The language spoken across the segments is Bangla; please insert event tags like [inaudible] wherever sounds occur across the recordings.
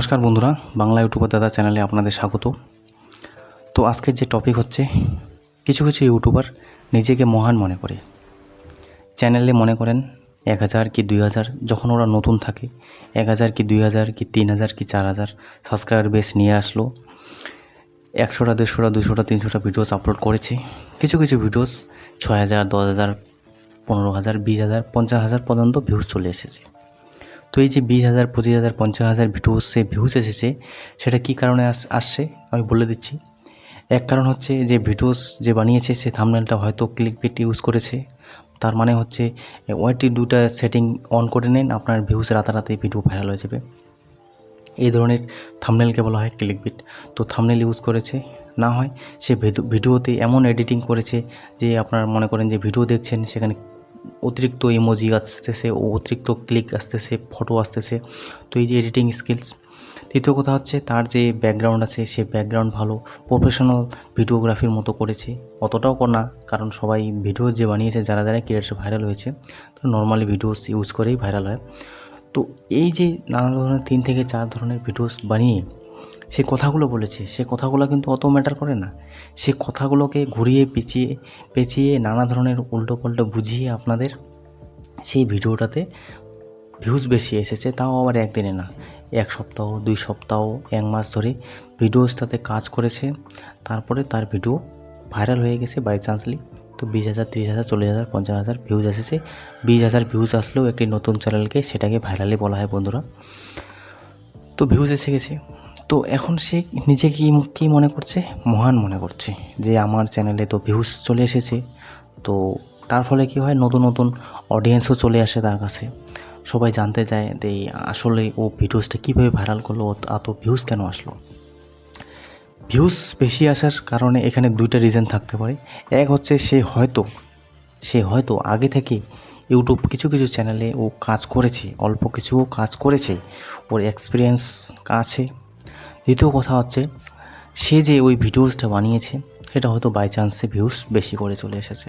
নমস্কার বন্ধুরা, বাংলা ইউটিউবার দাদা চ্যানেলে আপনাদের স্বাগত। তো আজকের যে টপিক হচ্ছে, কিছু কিছু ইউটিউবার নিজেকে মহান মনে করে। চ্যানেলে মনে করেন এক হাজার কি দুই হাজার, যখন ওরা নতুন থাকে, এক হাজার কি দুই হাজার কি তিন হাজার কি চার হাজার সাবস্ক্রাইবার বেস নিয়ে আসলো। একশোটা, দেড়শোটা দুশোটা তিনশোটা ভিডিওস আপলোড করেছে। কিছু কিছু ভিডিওস ছয় হাজার, দশ হাজার, পনেরো হাজার, বিশ হাজার, পঞ্চাশ হাজার পর্যন্ত ভিউজ চলে এসেছে। তো এই যে বিশ হাজার, পঁচিশ হাজার, পঞ্চাশ হাজার ভিডিওস সে ভিউজ এসেছে, সেটা কী কারণে আস- আসছে? আমি বলে দিচ্ছি। এক কারণ হচ্ছে যে ভিডিওস যে বানিয়েছে, সে থামনেলটা হয়তো ক্লিক বিট ইউজ করেছে। তার মানে হচ্ছে ওয়াইটি দুটা সেটিং অন করে নেন, আপনার ভিউজ রাতারাতি ভিডিও ভাইরাল হয়ে যাবে। এই ধরনের থামনেলকে বলা হয় ক্লিক বিট তো থামনেল ইউজ করেছে, না হয় সে ভিডিও- ভিডিওতে এমন এডিটিং করেছে যে আপনার মনে করেন যে ভিডিও দেখছেন, সেখানে অতিরিক্ত ইমোজি আসতেছে ও অতিরিক্ত ক্লিক আসতেছে ফটো আসতেছে। তো এই যে এডিটিং স্কিলস তৃতীয় কথা হচ্ছে তার যে ব্যাকগ্রাউন্ড আছে, সে ব্যাকগ্রাউন্ড ভালো প্রফেশনাল ভিডিওগ্রাফির মতো করেছে। অতটাও না, কারণ সবাই ভিডিও যে বানিয়েছে, যারা যারা ক্রিয়েটার ভাইরাল হয়েছে তো নর্মালি ভিডিওস ইউজ করেই ভাইরাল হয়। তো এই যে নানা ধরনের তিন থেকে চার ধরনের ভিডিওস বানিয়ে সে কথাগুলো বলেছে, সে কথাগুলো কিন্তু অত ম্যাটার করে না। সে কথাগুলোকে ঘুরিয়ে পেঁচিয়ে পেঁচিয়ে নানা ধরনের উল্টো পাল্টো বুঝিয়ে আপনাদের সেই ভিডিওটাতে ভিউজ বেশি এসেছে, তাও আবার একদিনে না, এক সপ্তাহ, দুই সপ্তাহ, এক মাস ধরে ভিডিওসটাতে কাজ করেছে। তারপরে তার ভিডিও ভাইরাল হয়ে গেছে বাই চান্সলি তো বিশ হাজার, তিরিশ হাজার, চল্লিশ হাজার, পঞ্চাশ হাজার ভিউজ এসেছে। বিশ হাজার ভিউজ আসলেও একটি নতুন চ্যানেলকে সেটাকে ভাইরালি বলা হয় বন্ধুরা। তো ভিউজ এসে গেছে। তো এখন সে নিজে কি, কী মনে করছে? মহান মনে করছে যে আমার চ্যানেলে তো ভিউজ চলে এসেছে। তো তার ফলে কি হয়? নতুন নতুন অডিয়েন্সও চলে আসে তার কাছে। সবাই জানতে চায় যে আসলে ও ভিডিওসটা কীভাবে ভাইরাল করল এত ভিউজ কেন আসলো? ভিউজ বেশি আসার কারণে এখানে দুইটা রিজন থাকতে পারে। এক হচ্ছে সে হয়তো সে হয়তো আগে থেকে ইউটিউব কিছু কিছু চ্যানেলে ও কাজ করেছে, অল্প কিছুও কাজ করেছে। ওর এক্সপিরিয়েন্স আছে। দ্বিতীয় কথা হচ্ছে, সে যে ওই ভিডিওসটা বানিয়েছে, সেটা হয়তো বাই চান্সে ভিউস বেশি করে চলে এসেছে।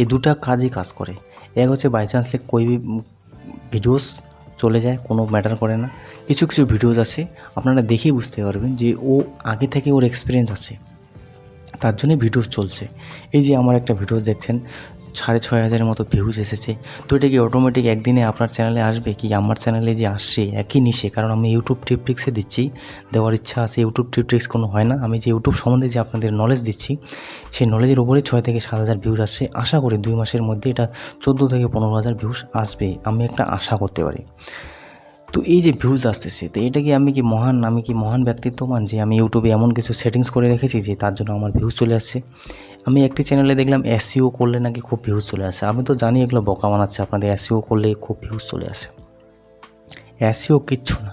এই দুটা কাজই কাজ করে। এক হচ্ছে বাই চান্সলে কই ভিডিওস চলে যায়, কোনো ম্যাটার করে না। কিছু কিছু ভিডিওস আছে, আপনারা দেখেই বুঝতে পারবেন যে ও আগে থেকে ওর এক্সপিরিয়েন্স আছে। তার জন্যই ভিডিওস চলছে। এই যে আমার একটা ভিডিওস দেখছেন সাড়ে ছয় হাজারের মতো ভিউজ এসেছে। তো এটা কি অটোমেটিক একদিনে আপনার চ্যানেলে আসবে? কি আমার চ্যানেলে যে আসছে, একই নিশে? কারণ আমি ইউটিউব ট্রিপটিক্সে দিচ্ছি। দেওয়ার ইচ্ছা আছে ইউটিউব ট্রিপটিক্স কোনো হয় না। আমি যে ইউটিউব সম্বন্ধে যে আপনাদের নলেজ দিচ্ছি, সেই নলেজের উপরে ছয় থেকে সাত হাজার ভিউজ আসছে। আশা করি দুই মাসের মধ্যে এটা চোদ্দ থেকে পনেরো হাজার ভিউজ আসবে। আমি একটা আশা করতে পারি। তো এই যে ভিউজ আসতেছে, তো এটা কি আমি কি মহান, আমি কি মহান ব্যক্তিত্বমান যে আমি ইউটিউবে এমন কিছু সেটিংস করে রেখেছি যে তার জন্য আমার ভিউজ চলে আসছে? আমি একটি চ্যানেলে দেখলাম এসিও করলে নাকি খুব ভিউজ চলে আসে। আমি তো জানি এগুলো বকা বানাচ্ছে, আপনাদের এসইও করলে খুব ভিউজ চলে আসে। এসইও কিচ্ছু না।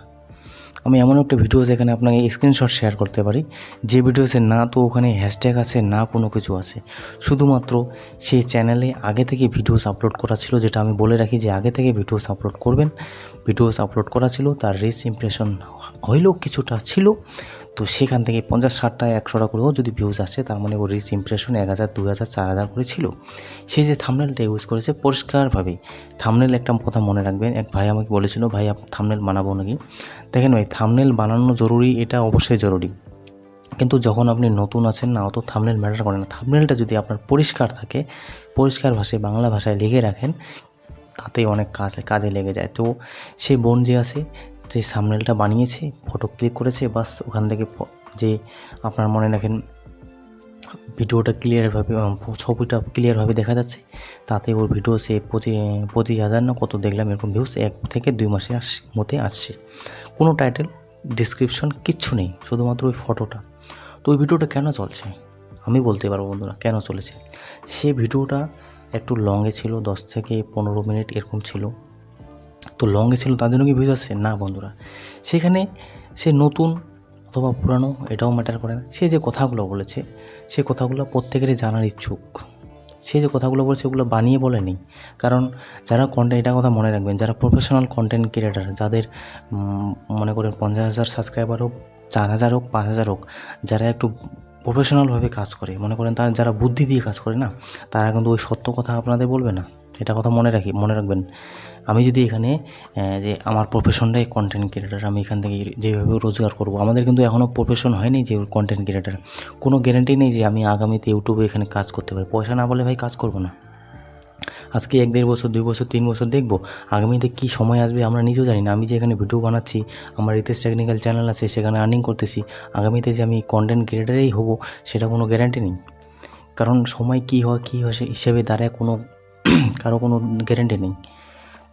আমি এমন একটা ভিডিও যেখানে আপনাকে স্ক্রিনশট শেয়ার করতে পারি। যে ভিডিওসে না তো ওখানে হ্যাশট্যাগ আছে, না কোনো কিছু আছে। শুধুমাত্র সেই চ্যানেলে আগে থেকে ভিডিওস আপলোড করা ছিল, যেটা আমি বলে রাখি যে আগে থেকে ভিডিওস আপলোড করবেন। ভিডিওস আপলোড করা ছিল, তার রিচ ইমপ্রেশন হইলেও কিছুটা ছিল। তো সেখান থেকে পঞ্চাশ ষাটটা একশোটা করেও যদি ভিউজ আসে, তার মানে ওর রিচ ইমপ্রেশন এক হাজার দু হাজার, চার হাজার করে ছিল। সে যে থামনেলটা ইউজ করেছে পরিষ্কারভাবে। থামনেল একটা কথা মনে রাখবেন, এক ভাই আমাকে বলেছিল, ভাই থামনেল বানাবো নাকি? দেখেন ভাই থামনেল বানানো জরুরি, এটা অবশ্যই জরুরি। কিন্তু যখন আপনি নতুন আছেন না, অত থামনেল ম্যাটার করে না। থামনেলটা যদি আপনার পরিষ্কার থাকে, পরিষ্কার ভাষায়, বাংলা ভাষায় লিখে রাখেন তাতেই অনেক কাজ, কাজে লেগে যায়। তো সে বোন যে আছে, যে সামনেলটা বানিয়েছে ফটো ক্লিক করেছে, বাস ওখান থেকে যে আপনার মনে রাখেন, ভিডিওটা ক্লিয়ারভাবে ছবিটা ক্লিয়ারভাবে দেখা যাচ্ছে, তাতে ওর ভিডিও সে পঁচিশ পঁচিশ হাজার না কত দেখলাম, এরকম ভিউস এক থেকে দুই মাসে আস, মধ্যে আসছে। কোনো টাইটেল ডিসক্রিপশন কিচ্ছু নেই, শুধুমাত্র ওই ফটোটা তো ওই ভিডিওটা কেন চলছে? আমি বলতে পারব বন্ধুরা, কেন চলেছে? সে ভিডিওটা একটু লংয়ে ছিল, দশ থেকে পনেরো মিনিট এরকম ছিল। তো লংয়ে ছিল, তার জন্য কি ভিউজ আসছে না বন্ধুরা, সেখানে সে নতুন অথবা পুরানো, এটাও ম্যাটার করে না, সে যে কথাগুলো বলেছে, সে কথাগুলো প্রত্যেকেরই জানার ইচ্ছুক। সে যে কথাগুলো বলেছে, ওগুলো বানিয়ে বলেনি। কারণ যারা কন্টেন্ট এটা কথা মনে রাখবেন, যারা প্রফেশনাল কন্টেন্ট ক্রিয়েটার যাদের মনে করেন পঞ্চাশ হাজার সাবস্ক্রাইবার হোক, চার হাজার হোক, পাঁচ হাজার হোক, যারা একটু প্রফেশনালভাবে কাজ করে। মনে করেন তারা যারা বুদ্ধি দিয়ে কাজ করে না, তারা কিন্তু ওই সত্য কথা আপনাদের বলবে না। এটা কথা মনে রাখি, মনে রাখবেন। আমি যদি এখানে যে আমার প্রফেশনটাই কন্টেন্ট ক্রিয়েটার আমি এখান থেকে যেভাবে রোজগার করব, আমাদের কিন্তু এখনও প্রফেশন হয়নি যে কন্টেন্ট ক্রিয়েটার কোনো গ্যারেন্টি নেই যে আমি আগামীতে ইউটিউবে এখানে কাজ করতে পারি। পয়সা না বলে ভাই কাজ করব না। আজকে এক দেড় বছর, দুই বছর, তিন বছর দেখব। আগামীতে কী সময় আসবে আমরা নিজেও জানি না। আমি যে এখানে ভিডিও বানাচ্ছি, আমার রিতেশ টেকনিক্যাল চ্যানেল আছে, সেখানে আর্নিং করতেছি। আগামীতে যে আমি কন্টেন্ট ক্রিয়েটারেই হব, সেটা কোনো গ্যারান্টি নেই। কারণ সময় কী হয় কী হয় সে হিসেবে দাঁড়ায় কোনো [clears throat] কারও কোনো গ্যারেন্টি নেই।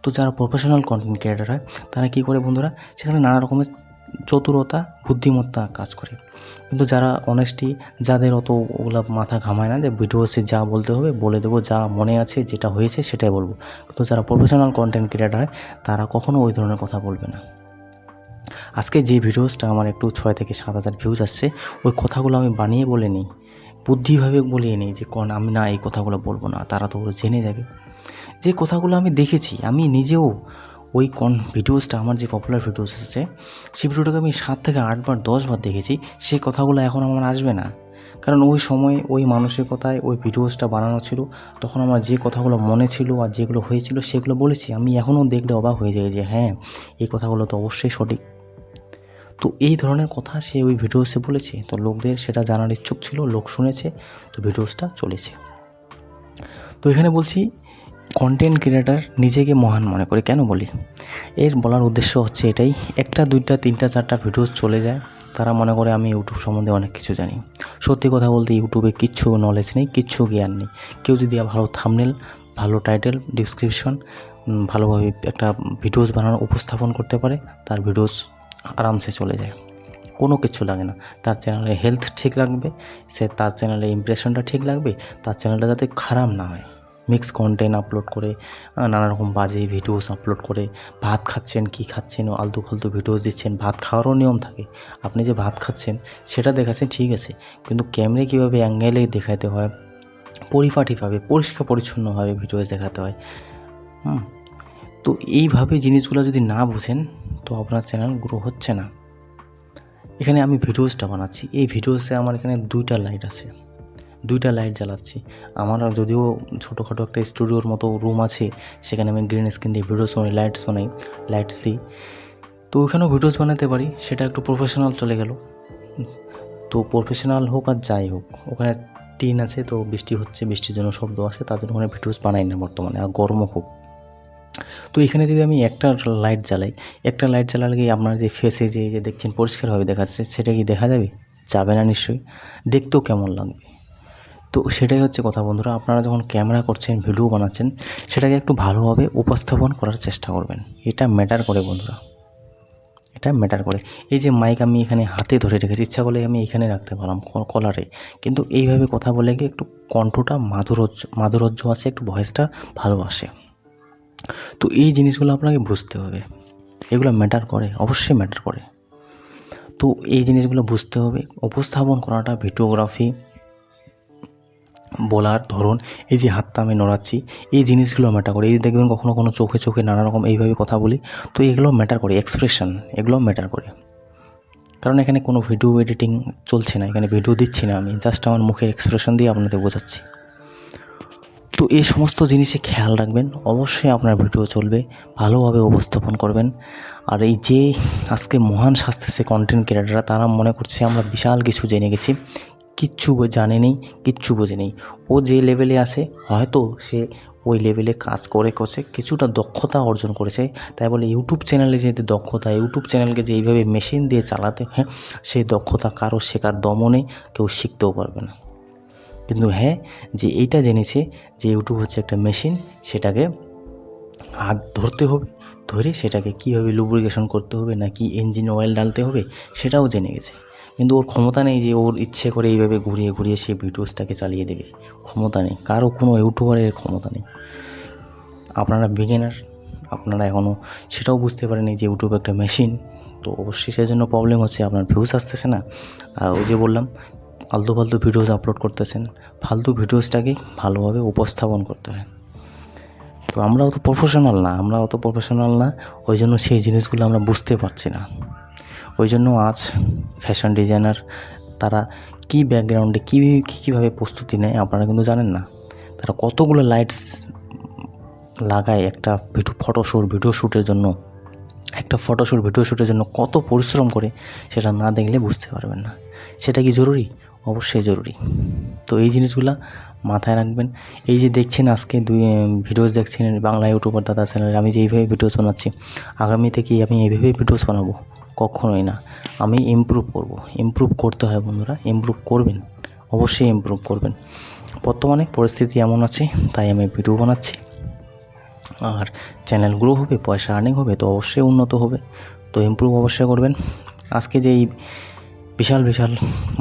তো যারা প্রফেশনাল কন্টেন্ট ক্রিয়েটার হয়, তারা কী করে বন্ধুরা? সেখানে নানা রকমের চতুরতা, বুদ্ধিমত্তা কাজ করে। কিন্তু যারা অনেস্টি যাদের অত ওগুলা মাথা ঘামায় না যে ভিডিওসে যা বলতে হবে, বলে দেবো যা মনে আছে, যেটা হয়েছে সেটাই বলব। কিন্তু যারা প্রফেশনাল কন্টেন্ট ক্রিয়েটার হয়, তারা কখনো ওই ধরনের কথা বলবে না। আজকে যে ভিডিওসটা আমার একটু ছয় থেকে সাত হাজার ভিউজ আসছে, ওই কথাগুলো আমি বানিয়ে বলে নিই, বুদ্ধিভাবে বলিয়ে নিই যে, কোন, আমি না এই কথাগুলো বলব না। তারা তো ওগুলো জেনে যাবে। যে কথাগুলো আমি দেখেছি, আমি নিজেও ওই কন ভিডিওসটা, আমার যে পপুলার ভিডিওস আছে সেই ভিডিওটাকে আমি সাত থেকে আটবার দশবার দেখেছি সেই কথাগুলো এখন আমার আসবে না। কারণ ওই সময় ওই মানসিকতায় ওই ভিডিওসটা বানানো ছিল, তখন আমার যে কথাগুলো মনে ছিল আর যেগুলো হয়েছিল, সেগুলো বলেছি। আমি এখনও দেখলে অবাক হয়ে যাই যে হ্যাঁ এই কথাগুলো তো অবশ্যই সঠিক। তো এই ধরনের কথা সে ওই ভিডিওসে বলেছে। তো লোকদের সেটা জানার ইচ্ছুক ছিল, লোক শুনেছে, তো ভিডিওসটা চলেছে। তো এখানে বলছি কন্টেন্ট ক্রিয়েটার নিজেকে মহান মনে করে, কেন বলি? এর বলার উদ্দেশ্য হচ্ছে এটাই, একটা, দুইটা, তিনটা, চারটা ভিডিওস চলে যায়, তারা মনে করে আমি ইউটিউব সম্বন্ধে অনেক কিছু জানি। সত্যি কথা বলতে ইউটিউবে কিচ্ছু নলেজ নেই, কিচ্ছু জ্ঞান নেই। কেউ যদি ভালো থামনেল ভালো টাইটেল ডিসক্রিপশন ভালোভাবে একটা ভিডিওস বানানো, উপস্থাপন করতে পারে, তার ভিডিওস আরামসে চলে যায়। কোনো কিছু লাগে না। তার চ্যানেলে হেলথ ঠিক রাখবে, সে তার চ্যানেলে ইমপ্রেশনটা ঠিক লাগবে তার চ্যানেলটা যাতে খারাপ না হয়। মিক্স কন্টেন্ট আপলোড করে নানা রকম বাজে ভিডিওস আপলোড করে, ভাত খাচ্ছেন, কি খাচ্ছেন আলতু ফালতু ভিডিওস দিচ্ছেন, ভাত খাওয়ারও নিয়ম থাকে। আপনি যে ভাত খাচ্ছেন, সেটা দেখাচ্ছেন ঠিক আছে, কিন্তু ক্যামেরায় কীভাবে অ্যাঙ্গেলে দেখাতে হয়, পরিপাটিভাবে, পরিষ্কার পরিচ্ছন্নভাবে ভিডিওস দেখাতে হয়, হুম? তো এইভাবে জিনিসগুলো যদি না বুঝেন, তো আপনার চ্যানেল গ্রো হচ্ছে না। এখানে আমি ভিডিওসটা বানাচ্ছি, এই ভিডিওসে আমার এখানে দুইটা লাইট আছে। দুইটা লাইট জ্বালাচ্ছি। আমার যদিও ছোটোখাটো একটা স্টুডিওর মতো রুম আছে, সেখানে আমি গ্রিন স্ক্রিন দিয়ে ভিডিওস বানাই লাইটস বানাই লাইট সি তো ওখানেও ভিডিওস বানাতে পারি, সেটা একটু প্রফেশনাল চলে গেল। তো প্রফেশনাল হোক আর যাই হোক, ওখানে টিন আছে তো বৃষ্টি হচ্ছে, বৃষ্টির জন্য শব্দ আসে তার জন্য ওখানে ভিডিওস বানাই না বর্তমানে, আর গরমও খুব। তো এখানে যদি আমি একটা লাইট জ্বালাই, একটা লাইট জ্বালালে গিয়ে আপনার যে ফেসে যে যে দেখছেন, পরিষ্কারভাবে দেখাচ্ছে, সেটা কি দেখা যাবে? যাবে না নিশ্চয়ই। দেখতেও কেমন লাগবে? তো সেটাই হচ্ছে কথা বন্ধুরা, আপনারা যখন ক্যামেরা করছেন, ভিডিও বানাচ্ছেন, সেটাকে একটু ভালোভাবে উপস্থাপন করার চেষ্টা করবেন। এটা ম্যাটার করে বন্ধুরা। এটা ম্যাটার করে। এই যে মাইক আমি এখানে হাতে ধরে রেখেছি, ইচ্ছা করলে আমি এখানে রাখতে পারলাম কলারে কিন্তু এইভাবে কথা বলে গিয়ে একটু কণ্ঠটা মাধুরজ্জ মাধুরজ্জ আসে, একটু ভয়েসটা ভালো আসে। তো এই জিনিসগুলো আপনাকে বুঝতে হবে। এগুলো ম্যাটার করে, অবশ্যই ম্যাটার করে। তো এই জিনিসগুলো বুঝতে হবে। উপস্থাপন করাটা, ভিডিওগ্রাফি বলার ধরন, এই যে হাতটা আমি নড়াচ্ছি, এই জিনিসগুলো ম্যাটার করে। এই দেখবেন কখনো কোনো চোখে চোখে নানা রকম এইভাবে কথা বলি, তো এগুলো ম্যাটার করে। এক্সপ্রেশন এগুলো ম্যাটার করে। কারণ এখানে কোনো ভিডিও এডিটিং চলছে না, এখানে ভিডিও দিচ্ছি না আমি জাস্ট আমার মুখের এক্সপ্রেশন দিয়ে আপনাদের বোঝাচ্ছি। তো এই সমস্ত জিনিসে খেয়াল রাখবেন, অবশ্যই আপনার ভিডিও চলবে, ভালোভাবে উপস্থাপন করবেন। আর এই যে আজকে মহান স্বাস্থ্যে কন্টেন্ট ক্রিয়েটাররা তারা মনে করছে আমরা বিশাল কিছু জেনে গেছি। কিচ্ছু জানে নেই, কিচ্ছু বোঝে নেই। ও যে লেভেলে আসে হয়তো সে ওই লেভেলে কাজ করে, করছে, কিছুটা দক্ষতা অর্জন করেছে। তাই বলে ইউটিউব চ্যানেলে যে দক্ষতা ইউটিউব চ্যানেলকে যে এইভাবে মেশিন দিয়ে চালাতে হ্যাঁ সেই দক্ষতা কারও শেখার দমও নেই, কেউ শিখতেও পারবে না। কিন্তু হ্যাঁ যে এইটা জেনেছে যে ইউটিউব হচ্ছে একটা মেশিন সেটাকে হাত ধরতে হবে, ধরে সেটাকে কীভাবে লুব্রিকেশন করতে হবে, নাকি ইঞ্জিন অয়েল ডালতে হবে, সেটাও জেনে গেছে। কিন্তু ওর ক্ষমতা নেই যে ওর ইচ্ছে করে এইভাবে ঘুরিয়ে ঘুরিয়ে সে ভিডিওসটাকে চালিয়ে দেবে। ক্ষমতা নেই। কারও কোনো ইউটিউবারের ক্ষমতা নেই। আপনারা বিগিনার আপনারা এখনও সেটাও বুঝতে পারেনি যে ইউটিউব একটা মেশিন তো অবশ্যই সেজন্য প্রবলেম হচ্ছে, আপনার ভিউজ আসতেছে না। আর ওই যে বললাম, আলতু ফালতু ভিডিওস আপলোড করতেছেন, ফালতু ভিডিওসটাকে ভালোভাবে উপস্থাপন করতে হয়। তো আমরা অত প্রফেশনাল না আমরা অত প্রফেশনাল না, ওই জন্য সেই জিনিসগুলো আমরা বুঝতে পারছি না। ওই জন্য আজ ফ্যাশন ডিজাইনার তারা কী ব্যাকগ্রাউন্ডে কী কী, কীভাবে প্রস্তুতি নেয় আপনারা কিন্তু জানেন না। তারা কতগুলো লাইটস লাগায় একটা ভিডিও ফটোশ্যুট ভিডিও শ্যুটের জন্য, একটা ফটোশ্যুট ভিডিও শ্যুটের জন্য কত পরিশ্রম করে সেটা না দেখলে বুঝতে পারবেন না। সেটা কি জরুরি? অবশ্যই জরুরি। তো এই জিনিসগুলো মাথায় রাখবেন। এই যে দেখছেন আজকে দুই ভিডিওস দেখছেন বাংলা ইউটিউবার দাদা চ্যানেলে আমি যে এইভাবে ভিডিওস বানাচ্ছি আগামী থেকে আমি এইভাবেই ভিডিওস বানাবো? কখনোই না। আমি ইমপ্রুভ করব। ইমপ্রুভ করতে হয় বন্ধুরা ইমপ্রুভ করবেন। অবশ্যই ইমপ্রুভ করবেন। বর্তমানে পরিস্থিতি এমন আছে, তাই আমি ভিডিও বানাচ্ছি। আর চ্যানেল গ্রো হবে, পয়সা আর্নিং হবে, তো অবশ্যই উন্নত হবে। তো ইমপ্রুভ অবশ্যই করবেন। আজকে যে এই বিশাল বিশাল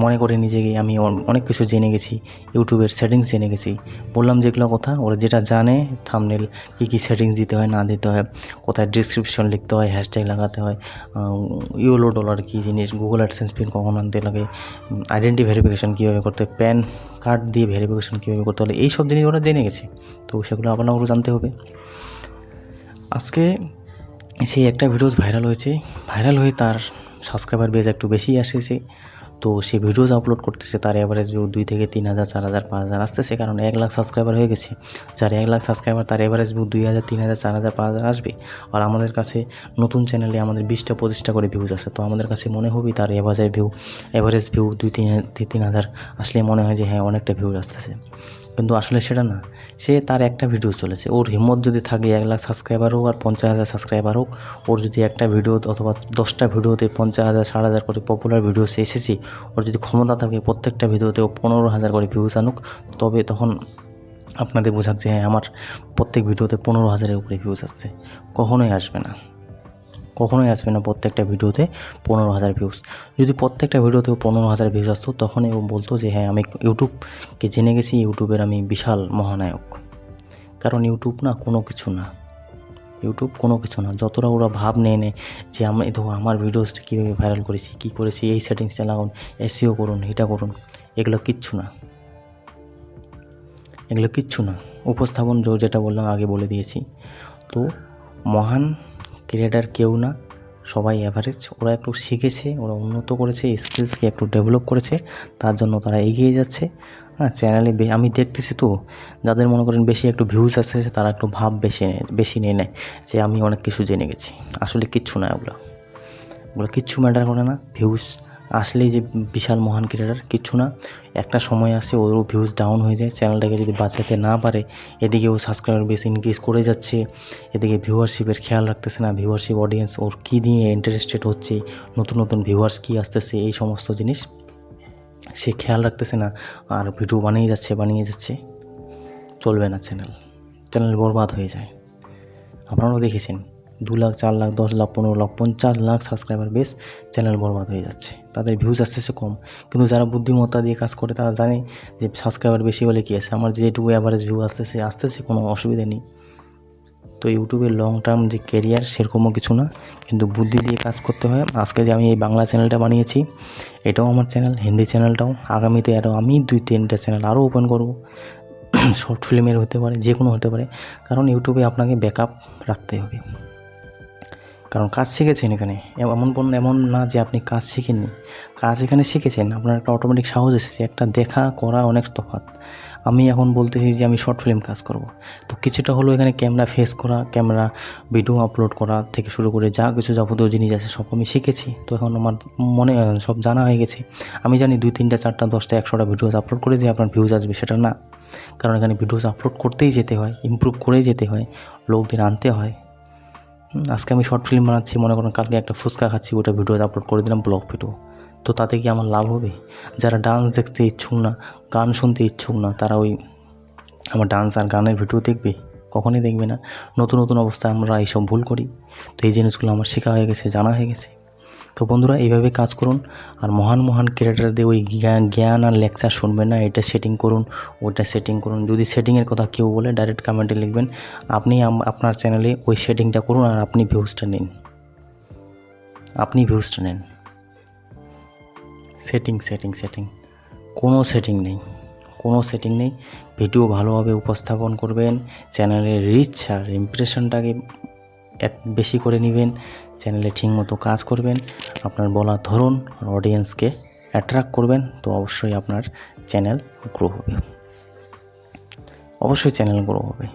মনে করে নিজেকে আমি অনেক কিছু জেনে গেছি, ইউটিউবের সেটিংস জেনে গেছি। বললাম যেগুলো কথা, ওরা যেটা জানে থামনেল কী কী সেটিংস দিতে হয়, না দিতে হয়, কোথায় ডিসক্রিপশন লিখতে হয় হ্যাশট্যাগ লাগাতে হয় ইউলো ডলার কী জিনিস গুগল অ্যাডসেন্স পিন কখন আনতে লাগে আইডেন্টি ভেরিফিকেশন কীভাবে করতে হয়, প্যান কার্ড দিয়ে ভেরিফিকেশন কীভাবে করতে হলে এই সব জিনিস ওরা জেনে গেছে। তো সেগুলো আপনাকেও জানতে হবে। আজকে সেই একটা ভিডিওস ভাইরাল হয়েছে ভাইরাল হয়ে তার সাবস্ক্রাইবার বেজ একটু বেশি আসেছে তো সে ভিডিওস আপলোড করতেছে, তার অ্যাভারেজ ভিউ দুই থেকে তিন হাজার, চার হাজার, পাঁচ হাজার। আসতেছে কারণ এক লাখ সাবস্ক্রাইবার হয়ে গেছে। যার এক লাখ সাবস্ক্রাইবার তার অ্যাভারেজ ভিউ দুই হাজার, তিন হাজার, চার হাজার, পাঁচ হাজার আসবে। আর আমাদের কাছে নতুন চ্যানেলে আমাদের বিশটা, পঁচিশটা করে ভিউজ আছে। তো আমাদের কাছে মনে হবে তার অ্যাভারেজ ভিউ অ্যাভারেজ ভিউ দুই, তিন দুই, তিন হাজার আসলে মনে হয় যে হ্যাঁ অনেকটা ভিউ আসতেছে। কিন্তু আসলে সেটা না। সে তার একটা ভিডিও চলেছে। ওর হিম্মত যদি থাকে এক লাখ সাবস্ক্রাইবার হোক আর পঞ্চাশ হাজার সাবস্ক্রাইবার হোক, ওর যদি একটা ভিডিও অথবা দশটা ভিডিওতে পঞ্চাশ হাজার, ষাট হাজার করে পপুলার ভিডিও এসেছে ওর যদি ক্ষমতা থাকে প্রত্যেকটা ভিডিওতে ও পনেরো হাজার করে ভিউজ আনুক, তবে তখন আপনাদের বোঝাক যে হ্যাঁ আমার প্রত্যেক ভিডিওতে পনেরো হাজারের উপরে ভিউজ আসছে। কখনোই আসবে না। কখনোই আসবে না প্রত্যেকটা ভিডিওতে পনেরো হাজার ভিউজ যদি প্রত্যেকটা ভিডিওতে পনেরো হাজার ভিউজ আসতো, তখনই ও বলতো যে হ্যাঁ আমি ইউটিউবকে জেনে গেছি, ইউটিউবের আমি বিশাল মহানায়ক। কারণ ইউটিউব না কোনো কিছু না। ইউটিউব কোনো কিছু না। যতটা ওরা ভাব নেয় নেয় যে আমি দেখো আমার ভিডিওসটা কীভাবে ভাইরাল করেছি, কী করেছি, এই সেটিংসটা লাগান এসিও করুন, এটা করুন, এগুলো কিচ্ছু না। এগুলো কিচ্ছু না। উপস্থাপন যেটা বললাম আগে বলে দিয়েছি। তো মহান ক্রিয়েটার কেউ না, সবাই অ্যাভারেজ ওরা একটু শিখেছে, ওরা উন্নত করেছে স্কিলসকে একটু ডেভেলপ করেছে, তার জন্য তারা এগিয়ে যাচ্ছে। হ্যাঁ চ্যানেলে আমি দেখতেছি তো, যাদের মনে করেন বেশি একটু ভিউজ আসছে তারা একটু ভাব বেশি নেয় বেশি নিয়ে নেয় যে আমি অনেক কিছু জেনে গেছি। আসলে কিচ্ছু না ওগুলো ওগুলো কিচ্ছু ম্যাটার করে না। ভিউজ আসলেই যে বিশাল মহান ক্রিয়েটার কিচ্ছু না। একটা সময় আসে ওরও ভিউজ ডাউন হয়ে যায়। চ্যানেলটাকে যদি বাঁচাতে না পারে, এদিকে ও সাবস্ক্রাইবার বেশ ইনক্রিজ করে যাচ্ছে, এদিকে ভিউয়ারশিপের খেয়াল রাখতেছে না ভিউয়ারশিপ অডিয়েন্স ওর কী নিয়ে ইন্টারেস্টেড হচ্ছে, নতুন নতুন ভিউয়ার্স কী আসতেছে, এই সমস্ত জিনিস সে খেয়াল রাখতেছে না। আর ভিডিও বানিয়ে যাচ্ছে বানিয়ে যাচ্ছে। চলবে না চ্যানেল চ্যানেল বরবাদ হয়ে যায়। আপনারাও দেখেছেন, দু লাখ, চার লাখ, দশ লাখ, পনেরো লাখ, পঞ্চাশ লাখ সাবস্ক্রাইবার বেশ চ্যানেল বরবাদ হয়ে যাচ্ছে। তাদের ভিউজ আসতেছে কম। কিন্তু যারা বুদ্ধিমত্তা দিয়ে কাজ করে, তারা জানে যে সাবস্ক্রাইবার বেশি হলে কী আছে? আমার যেটুকু অ্যাভারেজ ভিউ আসতেছে আসতেছে, কোনো অসুবিধা নেই। তো ইউটিউবের লং টার্ম যে কেরিয়ার সেরকমও কিছু না, কিন্তু বুদ্ধি দিয়ে কাজ করতে হয়। আজকে যে আমি এই বাংলা চ্যানেলটা বানিয়েছি, এটাও আমার চ্যানেল হিন্দি চ্যানেলটাও আগামীতে আরও আমি দুই তিনটা চ্যানেল আরও ওপেন করব। শর্ট ফিল্মের হতে পারে যে কোনো হতে পারে। কারণ ইউটিউবে আপনাকে ব্যাকআপ রাখতে হবে। কারণ কাজ শিখেছেন এখানে। এমন বল এমন না যে আপনি কাজ শিখেননি। কাজ এখানে শিখেছেন, আপনার একটা অটোমেটিক সাহস এসেছে, একটা দেখা, করা অনেক তফাৎ। আমি এখন বলতেছি যে আমি শর্ট ফিল্ম কাজ করব। তো কিছুটা হলো এখানে ক্যামেরা ফেস করা ক্যামেরা ভিডিও আপলোড করা থেকে শুরু করে যা কিছু যাবতীয় জিনিস আছে সব আমি শিখেছি। তো এখন আমার মনে, সব জানা হয়ে গেছে। আমি জানি দুই, তিনটা, চারটা, দশটা, একশোটা ভিডিওস আপলোড করে যে আপনার ভিউজ আসবে সেটা না। কারণ এখানে ভিডিওস আপলোড করতেই যেতে হয় ইমপ্রুভ করেই যেতে হয়, লোকদের আনতে হয়। আজকে আমি শর্ট ফিল্ম বানাচ্ছি, মনে করেন কালকে একটা ফুচকা খাচ্ছি, ওটা ভিডিও আপলোড করে দিলাম ব্লগ ভিডিও তো তাতে কি আমার লাভ হবে? যারা ডান্স দেখতে ইচ্ছুক না, গান শুনতে ইচ্ছুক না, তারা ওই আমার ডান্স আর গানের ভিডিও দেখবে? কখনই দেখবে না। নতুন নতুন অবস্থায় আমরা এইসব ভুল করি। তো এই জিনিসগুলো আমার শেখা হয়ে গেছে, জানা হয়ে গেছে। তো বন্ধুরা, এইভাবে কাজ করুন আর মহান মহান ক্রিয়েটারদের ওই জ্ঞান জ্ঞান আর লেকচার শুনবেন না। এটা সেটিং করুন, ওটা সেটিং করুন। যদি সেটিংয়ের কথা কেউ বলে ডাইরেক্ট কমেন্টে লিখবেন, আপনি আপনার চ্যানেলে ওই সেটিংটা করুন আর আপনি ভিউজটা নিন। আপনি ভিউজটা নেন। Setting setting setting. কোনো সেটিং নেই। কোনো সেটিং নেই। ভিডিও ভালোভাবে উপস্থাপন করবেন। চ্যানেলের রিচ আর ইমপ্রেশনটাকে এক বেশি করে নেবেন। চ্যানেলে ঠিকমতো কাজ করবেন। আপনার বলার ধরুন অডিয়েন্সকে অ্যাট্রাক্ট করবেন। তো অবশ্যই আপনার চ্যানেল গ্রো হবে। অবশ্যই চ্যানেল গ্রো হবে।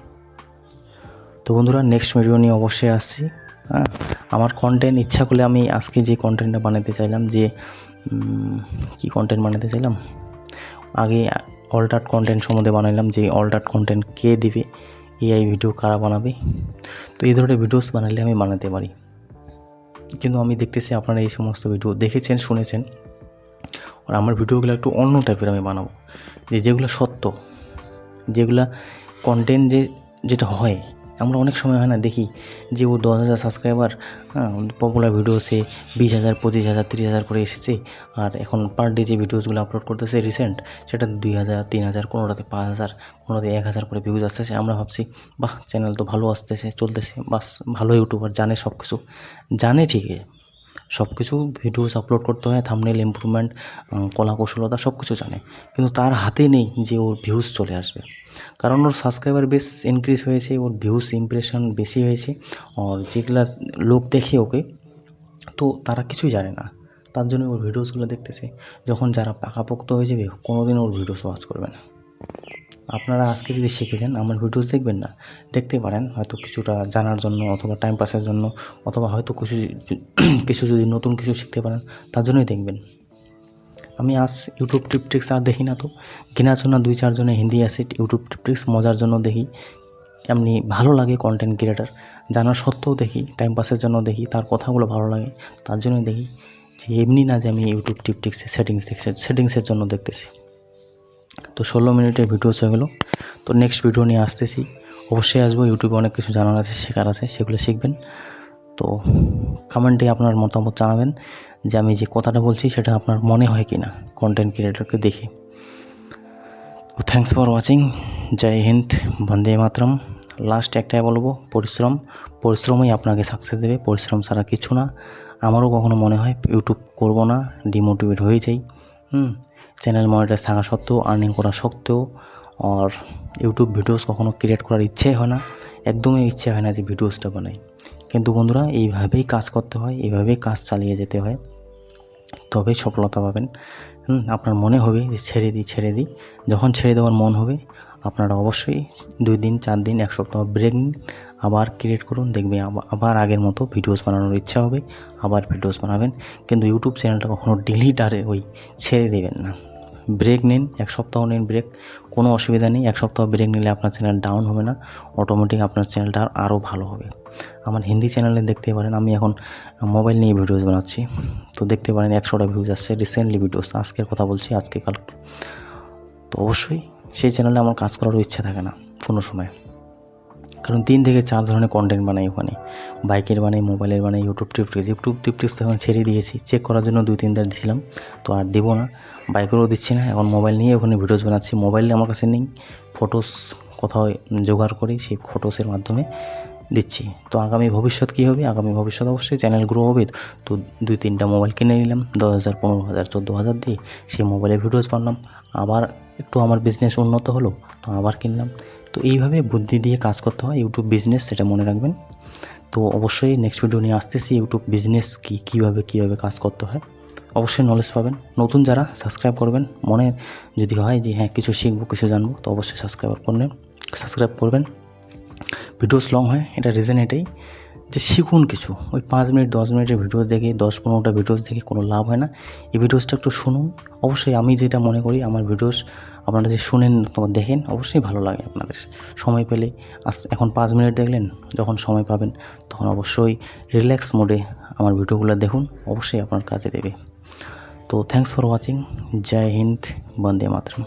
তো বন্ধুরা নেক্সট ভিডিও নিয়ে অবশ্যই আসছি। হ্যাঁ আমার কন্টেন্ট ইচ্ছা করলে আমি আজকে যে কন্টেন্টটা বানাতে চাইলাম, যে কি কন্টেন্ট বানাতে চাইলাম? আগে অল্টার কন্টেন্ট সম্বন্ধে বানাইলাম, যে অল্টার কন্টেন্ট কে দিবে এআই ভিডিও কারা বানাবে? তো এই ধরনের ভিডিওস বানালে আমি বানাতে পারি। কিন্তু আমি দেখতেছি আপনারা এই সমস্ত ভিডিও দেখেছেন, শুনেছেন, আর আমার ভিডিওগুলো একটু অন্য টাইপের আমি বানাবো। যে, যেগুলো সত্য, যেগুলো কন্টেন্ট যে, যেটা হয় আমরা অনেক সময় হয় না দেখি যে ও দশ হাজার সাবস্ক্রাইবার পপুলার ভিডিও সে বিশ হাজার, পঁচিশ হাজার, তিরিশ হাজার করে এসেছে। আর এখন পার ডে যে ভিডিওসগুলো আপলোড করতেছে রিসেন্ট সেটা দুই হাজার, তিন হাজার, কোনোটাতে পাঁচ হাজার, কোনোটাতে এক হাজার করে ভিউজ আসতেছে। আমরা ভাবছি, বাহ চ্যানেল তো ভালো আসতেছে, চলতেছে, বাস ভালো ইউটিউবার জানে সব কিছু জানে ঠিকই। সব কিছু ভিডিওস আপলোড করতে হয় থামনেল ইমপ্রুভমেন্ট কলা কৌশলতা সব কিছু জানে। কিন্তু তার হাতে নেই যে ওর ভিউজ চলে আসবে। কারণ ওর সাবস্ক্রাইবার বেশ ইনক্রিজ হয়েছে, ওর ভিউজ ইমপ্রেশন বেশি হয়েছে, আর যেগুলা লোক দেখে ওকে, তো তারা কিছুই জানে না। তার জন্য ওর ভিডিওসগুলো দেখতেছে। যখন যারা পাকাপোক্ত হয়ে যাবে কোনোদিন ওর ভিডিওস ওয়াচ করবে না। আপনারা আজকে যদি শিখে যান আমার ভিডিওস দেখবেন না, দেখতে পারেন, হয়তো কিছুটা জানার জন্য অথবা টাইম পাসের জন্য, অথবা হয়তো কিছু [clears throat] কিছু যদি নতুন কিছু শিখতে পারেন, তার জন্যই দেখবেন। আমি আজ ইউটিউব টিপটিক্স আর দেখি না তো। কেনার জন্য দুই চারজনে হিন্দি আছে ইউটিউব টিপটিক্স মজার জন্য দেখি, এমনি ভালো লাগে কন্টেন্ট ক্রিয়েটার জানার সত্ত্বেও দেখি টাইম পাসের জন্য দেখি, তার কথাগুলো ভালো লাগে, তার জন্যই দেখি, যে এমনি না যে আমি ইউটিউব টিপটিক্সে সেটিংস দেখছি সেটিংসের জন্য দেখতেছি। তো ষোলো মিনিটের ভিডিওস হয়ে গেলো তো নেক্সট ভিডিও নিয়ে আসতেছি। অবশ্যই আসব ইউটিউবে অনেক কিছু জানার আছে, শেখার আছে, সেগুলো শিখবেন। তো কমেন্টে আপনার মতামত জানাবেন যে আমি যে কথাটা বলছি সেটা আপনার মনে হয় কি না কন্টেন্ট ক্রিয়েটরকে দেখে thanks for watching Jai Hind, Bande Mataram. Last একটাই বলব, পরিশ্রম। পরিশ্রমই আপনাকে সাকসেস দেবে। পরিশ্রম ছাড়া কিছু না। আমারও কখনো মনে হয় ইউটিউব করব না ডিমোটিভেট হয়ে যাই। হুম? চ্যানেল মনিটাইজ থাকা সত্ত্বেও আর্নিং করা সত্ত্বেও আর ইউটিউব ভিডিওস কখনো ক্রিয়েট করার ইচ্ছে হয় না। একদমই ইচ্ছে হয় না যে ভিডিওসটা বানাই। কিন্তু বন্ধুরা, এইভাবেই কাজ করতে হয়, এইভাবেই কাজ চালিয়ে যেতে হয়। তবেই সফলতা পাবেন। আপনার মনে হবে যে ছেড়ে দিই ছেড়ে দিই। যখন ছেড়ে দেওয়ার মন হবে, আপনারা অবশ্যই দুই দিন, চার দিন, এক সপ্তাহ ব্রেক নিন, আবার ক্রিয়েট করুন দেখবে আবা- আবার আগের মতো ভিডিওস বানানোর ইচ্ছা হবে, আবার ভিডিওস বানাবেন। কিন্তু ইউটিউব চ্যানেলটা কখনো ডিলিট আর ওই ছেড়ে দেবেন না। ব্রেক নিন, এক সপ্তাহ নিন ব্রেক কোনো অসুবিধা নেই। এক সপ্তাহ ব্রেক নিলে আপনার চ্যানেল ডাউন হবে না অটোমেটিক আপনার চ্যানেলটা আরও ভালো হবে। আমার হিন্দি চ্যানেলে দেখতে পারেন, আমি এখন মোবাইল নিয়ে ভিডিওস বানাচ্ছি। তো দেখতে পারেন একশোটা ভিউজ আসছে রিসেন্টলি ভিডিওস আজকের কথা বলছি, আজকে কাল। তো অবশ্যই সেই চ্যানেলে আমার কাজ করারও ইচ্ছা থাকে না, কোনো সময়। কারণ তিন থেকে চার ধরনের কন্টেন্ট বানাই ওখানে। বাইকের বানাই মোবাইলের বানাই ইউটিউব টিপটিক্স ইউটিউব টিপটিক্স তো এখন ছেড়ে দিয়েছি। চেক করার জন্য দুই, তিনবার দিয়েছিলাম, তো আর দেবো না। বাইকেরও দিচ্ছি না, এখন মোবাইল নিয়ে ওখানে ভিডিওস বানাচ্ছি। মোবাইল আমার কাছে নেই ফটোস কোথাও জোগাড় করি, সেই ফটোসের মাধ্যমে দিচ্ছি। তো আগামী ভবিষ্যৎ কী হবে? আগামী ভবিষ্যৎ অবশ্যই চ্যানেল গ্রো হবে। তো দুই, তিনটা মোবাইল কিনে নিলাম, দশ হাজার, পনেরো হাজার, চোদ্দ হাজার দিয়ে সেই মোবাইলে ভিডিওস বানালাম। আবার একটু আমার বিজনেস উন্নত হলো, তো আবার কিনলাম। তো এইভাবে বুদ্ধি দিয়ে কাজ করতে হয় ইউটিউব বিজনেস সেটা মনে রাখবেন। তো অবশ্যই নেক্সট ভিডিও নিয়ে আসতেছি ইউটিউব বিজনেস কী, কীভাবে কীভাবে কাজ করতে হয়। অবশ্যই নলেজ পাবেন। নতুন যারা সাবস্ক্রাইব করবেন, মনে যদি হয় যে হ্যাঁ কিছু শিখব, কিছু জানব, তো অবশ্যই সাবস্ক্রাইব করবেন সাবস্ক্রাইব করবেন। ভিডিওস লং হয়, এটা রিজন এটাই যে শিখুন কিছু। ওই পাঁচ মিনিট, দশ মিনিটের ভিডিও দেখে, দশ পনেরোটা ভিডিওস দেখে কোনো লাভ হয় না। এই ভিডিওসটা একটু শুনুন। অবশ্যই আমি যেটা মনে করি, আমার ভিডিওস আপনারা যে শুনেন তোমার দেখেন, অবশ্যই ভালো লাগে আপনাদের। সময় পেলে আস, এখন পাঁচ মিনিট দেখলেন, যখন সময় পাবেন, তখন অবশ্যই রিল্যাক্স মোডে আমার ভিডিওগুলো দেখুন, অবশ্যই আপনার কাজে দেবে। তো thanks for watching Jai Hind, Bande Mataram.